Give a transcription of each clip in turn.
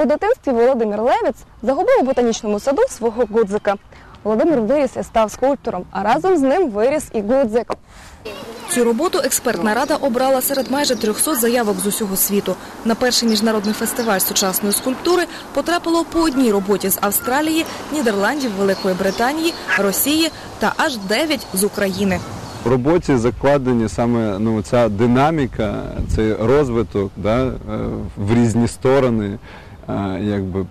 У дитинстві Володимир Левіц загубив у ботанічному саду свого гудзика. Володимир виріс і став скульптором, а разом з ним виріс і гудзик. Цю роботу експертна рада обрала серед майже 300 заявок з усього світу. На перший міжнародний фестиваль сучасної скульптури потрапило по одній роботі з Австралії, Нідерландів, Великої Британії, Росії та аж 9 з України. В роботі закладені саме ну, ця динаміка, цей розвиток да, е, в різні сторони, якби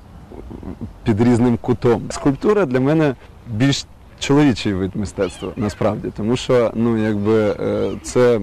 під різним кутом. Скульптура для мене більш чоловічий вид мистецтва насправді, тому що ну, якби, е, це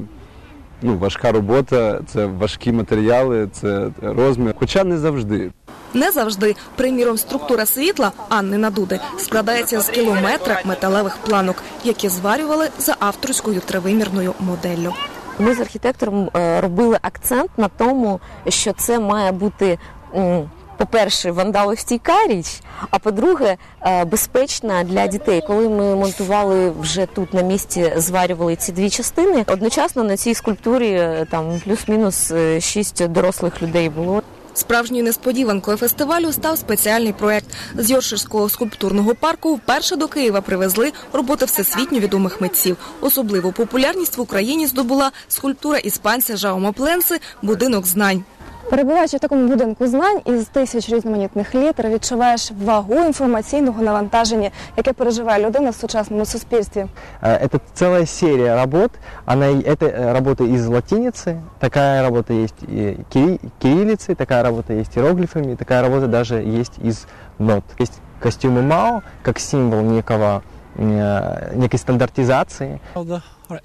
ну, важка робота, це важкі матеріали, це розмір. Хоча не завжди. Не завжди. Приміром, структура світла Анни Надуди складається з кілометра металевих планок, які зварювали за авторською тривимірною моделлю. Ми з архітектором е, робили акцент на тому, що це має бути. М, По-перше, вандалостійка річ, а по-друге, е, безпечна для дітей. Коли ми монтували вже тут на місці, зварювали ці дві частини. Одночасно на цій скульптурі е, там плюс-мінус е, шість дорослих людей було. Справжньою несподіванкою фестивалю став спеціальний проект з Йорширського скульптурного парку. Вперше до Києва привезли роботи всесвітньо відомих митців. Особливу популярність в Україні здобула скульптура іспанця Жаума Пленси Будинок знань. Перебуваючи в такому будинку знань із тисяч різноманітних літер, відчуваєш вагу інформаційного навантаження, яке переживає людина в сучасному суспільстві. Э, Это целая серия работ. Она, и- это э, работа из латиницы, такая работа есть и кири- кириллицей, такая работа есть иероглифами, такая работа даже есть из нот. Есть костюмы Мао как символ некого, э, некой стандартизации.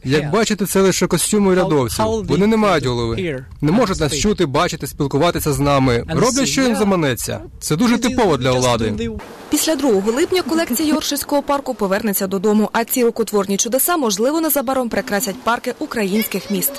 Як бачите, це лише костюми урядовців. Вони не мають голови. Не можуть нас чути, бачити, спілкуватися з нами. Роблять, що їм заманеться. Це дуже типово для влади. Після 2 липня колекція Йоршиського парку повернеться додому, а ці рукотворні чудеса можливо незабаром прикрасять парки українських міст.